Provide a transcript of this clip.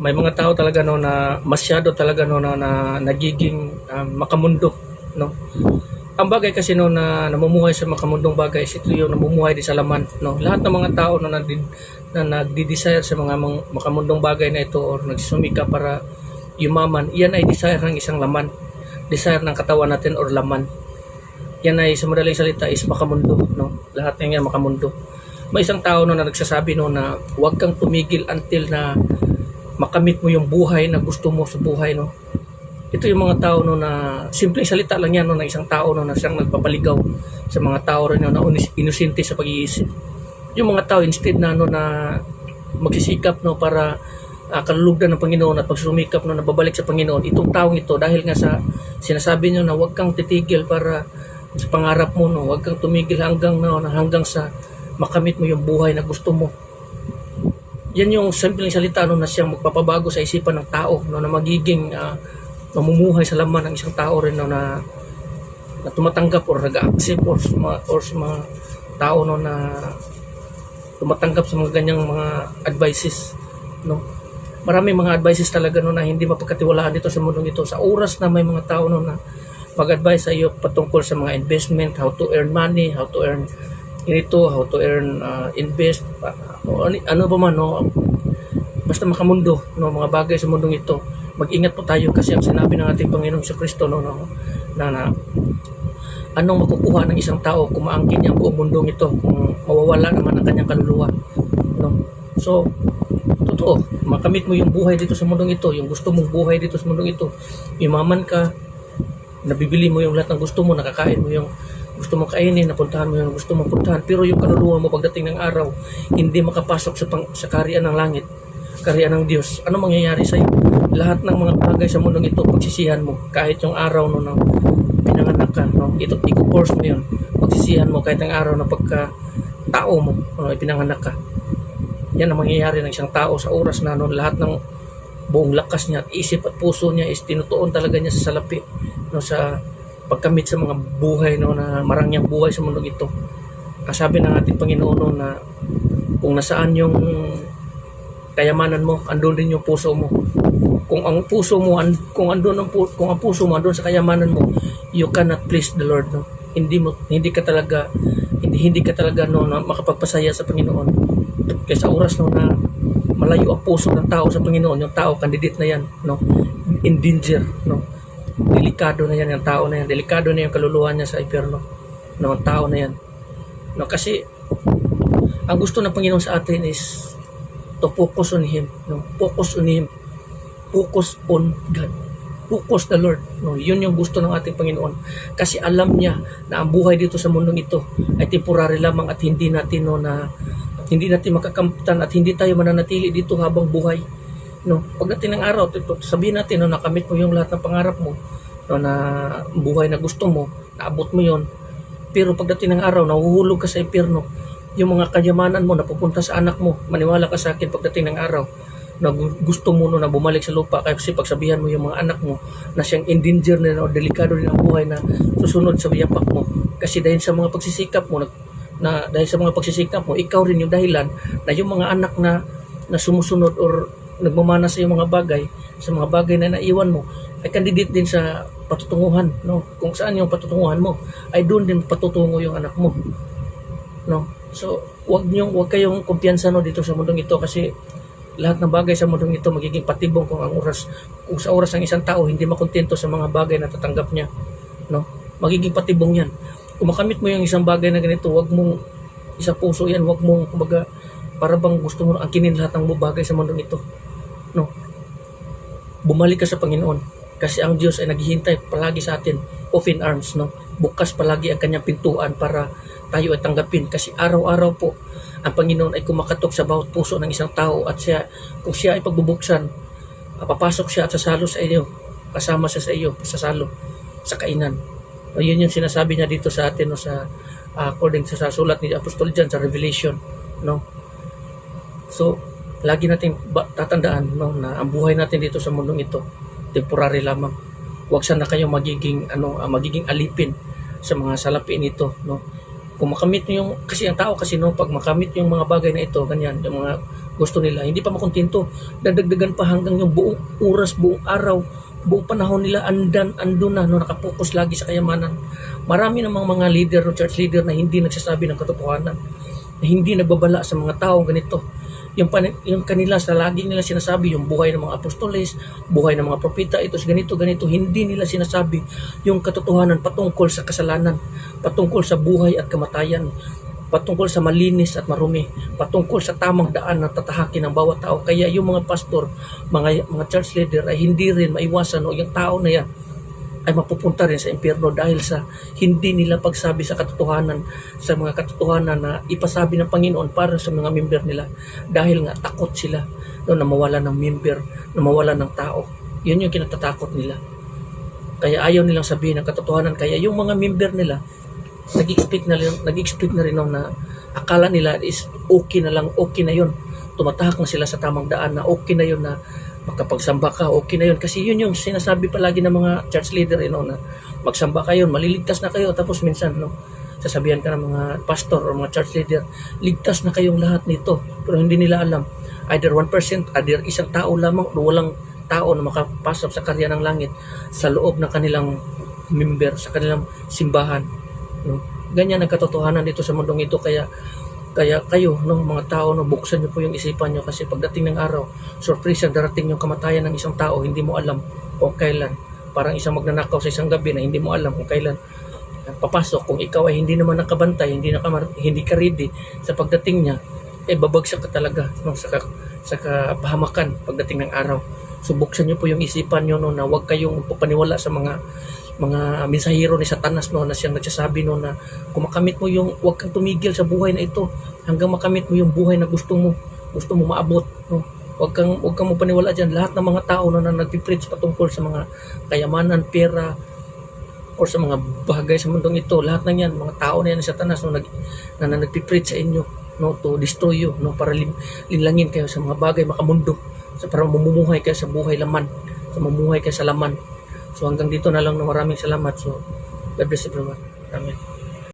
may mga tao talaga no na masyado talaga no na, na nagiging um, makamundo no? Ang bagay kasi no na namumuhay sa makamundong bagay is ito yung namumuhay din sa laman no? Lahat ng mga tao no na, na nagdi-desire sa mga makamundong bagay na ito or nagsumika para yumaman yan ay desire ng isang laman. Desire ng katawan natin or laman. Yan ay sa madaling salita is makamundo no? Lahat ng yan makamundo. May isang tao no na nagsasabi no na huwag kang tumigil until na makamit mo yung buhay na gusto mo sa buhay no? Ito yung mga tao no na simpleng salita lang yan no ng isang tao no na siyang nagpapaligaw sa mga tao rin no, na inosente sa pag-iisip. Yung mga tao instead na no na magsisikap no para uh, kalulugdan ng Panginoon at pagsumikap no na babalik sa Panginoon itong taong ito dahil nga sa sinasabi niyo na huwag kang titigil para sa pangarap mo no huwag kang tumigil hanggang no na hanggang sa makamit mo yung buhay na gusto mo yan yung simpleng salita no, na siyang magpapabago sa isipan ng tao no, na magiging ah, namumuhay sa laman ng isang tao rin no, na, na tumatanggap or nag-accept or, sa mga, or sa mga tao no, na tumatanggap sa mga ganyang mga advices no. Marami mga advices talaga no na hindi mapagkatiwalaan dito sa mundong ito. Sa oras na may mga tao no na mag-advise sa iyo patungkol sa mga investment how to earn money how to earn ganito how to earn uh, invest uh, ano, ano ba man no? Basta makamundo no? Mga bagay sa mundong ito. Mag-ingat po tayo kasi ang sinabi ng ating Panginoong sa Kristo no, no? Na, na anong makukuha ng isang tao kung maangkin niya ang buong mundong ito? Kung mawawala naman ang kanyang kaluluwa no? So totoo makamit mo yung buhay dito sa mundong ito yung gusto mong buhay dito sa mundong ito. Yumaman ka nabibili mo yung lahat ng gusto mo nakakain mo yung gusto mong kainin napuntahan mo yung gusto mong puntahan. Pero yung kaluluwa mo pagdating ng araw hindi makapasok sa, pang, sa kariyan ng langit kariyan ng Diyos. Ano mangyayari sa iyo lahat ng mga bagay sa mundong ito pagsisihan mo. Kahit yung araw no, no pinanganak ka no ito i-course mo yun. Pagsisihan mo kahit ang araw na pagka tao mo no, ipinanganak ka. Yan ang mangyayari ng isang tao sa oras na no, lahat ng buong lakas niya at isip at puso niya is tinutuon talaga niya sa salapi no sa pagkamit sa mga buhay no na marangyang buhay sa mundong ito. Kasabi ng ating Panginoon no, na kung nasaan yung kayamanan mo andun din yung puso mo. Kung ang puso mo an, kung andun ang pu- kung ang puso mo andun sa kayamanan mo you cannot please the Lord no. Hindi mo hindi ka talaga hindi hindi ka talaga no na makapagpasaya sa Panginoon. Kaya sa oras no na malayo ang puso ng tao sa Panginoon yung tao candidate na yan no. In danger no delikado na yan yung tao na yan. Delikado na yung kaluluwa niya sa impyerno no? Ang tao na yan. No kasi ang gusto ng Panginoon sa atin is to focus on Him no? Focus on Him. Focus on God. Focus the Lord no? Yun yung gusto ng ating Panginoon. Kasi alam niya na ang buhay dito sa mundong ito ay temporary lamang at hindi natin no na hindi natin makakamtan at hindi tayo mananatili dito habang buhay no? Pagdating ng araw sabihin natin no nakamit mo yung lahat ng pangarap mo no na buhay na gusto mo naabot mo yon pero pagdating ng araw nahuhulog ka sa impyerno yung mga kayamanan mo napupunta sa anak mo maniwala ka sa akin pagdating ng araw na gu- gusto mo no na bumalik sa lupa kasi pagsabihan mo yung mga anak mo na siyang in danger na o delikado din ang buhay na susunod sa yapak mo. Kasi dahil sa mga pagsisikap mo nag- na dahil sa mga pagsisikap mo ikaw rin yung dahilan na yung mga anak na na sumusunod or nagmamana sa yung mga bagay sa mga bagay na naiwan mo ay candidate din sa patutunguhan no? Kung saan yung patutunguhan mo ay doon din patutungo yung anak mo no? So wag niyo wag kayong kumpiyansa no dito sa mundong ito kasi lahat ng bagay sa mundong ito magiging patibong kung ang oras kung sa oras ng isang tao hindi makontento sa mga bagay na tatanggap niya no? Magiging patibong yan. Kung makamit mo yung isang bagay na ganito wag mong isa puso yan wag mong kumbaga para bang gusto mo angkinin lahat ng bagay sa mundong ito no. Bumalik ka sa Panginoon kasi ang Diyos ay naghihintay palagi sa atin open arms no? Bukas palagi ang kanyang pintuan para tayo ay tanggapin kasi araw-araw po ang Panginoon ay kumakatok sa bawat puso ng isang tao at siya kung siya ay pagbubuksan papasok siya at sasalo sa iyo kasama siya sa iyo sasalo sa kainan. O yun yung sinasabi niya dito sa atin no sa ah, according sa, sa sulat ni Apostol John sa Revelation no? So lagi nating ba- tatandaan no na ang buhay natin dito sa mundong ito temporary lamang huwag sana kayo magiging ano ah, magiging alipin sa mga salapi nito no kung makamit nyo yung kasi ang tao kasi no pag makamit yung mga bagay na ito ganyan yung mga gusto nila. Hindi pa makontento. Dadagdagan pa hanggang yung buong oras, buong araw, buong panahon nila andan, andun na, no, nakapokus lagi sa kayamanan. Marami namang mga leader, no, church leader na hindi nagsasabi ng katotohanan. Na hindi nagbabala sa mga tao ganito. Yung, yung kanila sa laging nila sinasabi, yung buhay ng mga apostoles, buhay ng mga propeta, ito ganito, ganito, hindi nila sinasabi yung katotohanan patungkol sa kasalanan, patungkol sa buhay at kamatayan, patungkol sa malinis at marumi, patungkol sa tamang daan na tatahakin ng bawat tao. Kaya yung mga pastor, mga, mga church leader ay hindi rin maiwasan o yung tao na yan ay mapupunta rin sa impyerno dahil sa hindi nila pagsabi sa katotohanan, sa mga katotohanan na ipasabi ng Panginoon para sa mga member nila dahil nga takot sila no, na mawala ng member, na mawala ng tao. Yun yung kinatatakot nila. Kaya ayaw nilang sabihin ng katotohanan. Kaya yung mga member nila, nag-expect na, nag-expect na rin no, na akala nila is okay na lang, okay na yun. Tumatahak na sila sa tamang daan na okay na yun na makapagsamba ka, okay na yun. Kasi yun yung sinasabi palagi ng mga church leader, you know, na magsamba kayo, maliligtas na kayo. Tapos minsan, no, sasabihan ka ng mga pastor o mga church leader, ligtas na kayong lahat nito. Pero hindi nila alam. Either 1%, either isang tao lamang o walang tao na makapasok sa karya ng langit sa loob ng kanilang member, sa kanilang simbahan. No? Ganyan ang katotohanan dito sa mundong ito. Kaya kaya kayo, no, mga tao, no, buksan niyo po yung isipan niyo kasi pagdating ng araw, surprise darating yung kamatayan ng isang tao, hindi mo alam kung kailan. Parang isang magnanakaw sa isang gabi na hindi mo alam kung kailan papasok. Kung ikaw ay hindi naman nakabantay, hindi, naka, hindi ka ready sa pagdating niya, eh babagsak ka talaga no, sa, sa kapahamakan pagdating ng araw. So niyo po yung isipan niyo no, na huwag kayong papaniwala sa mga mga mensahero ni Satanas no na siyang nagsasabi no na kung makamit mo yung huwag kang tumigil sa buhay na ito hanggang makamit mo yung buhay na gusto mo gusto mo maabot no. Huwag kang huwag kang paniwala diyan lahat ng mga tao no, na nagpi-preach patungkol sa mga kayamanan pera or sa mga bagay sa mundong ito lahat ng yan mga tao na yan ni Satanas no nag na, na nagpi-preach sa inyo no to destroy you no para lim, linlangin kayo sa mga bagay makamundo sa para mamumuhay kayo sa buhay laman sa mamumuhay kayo sa laman So hanggang dito na lang na maraming salamat. So God bless everyone. Amen.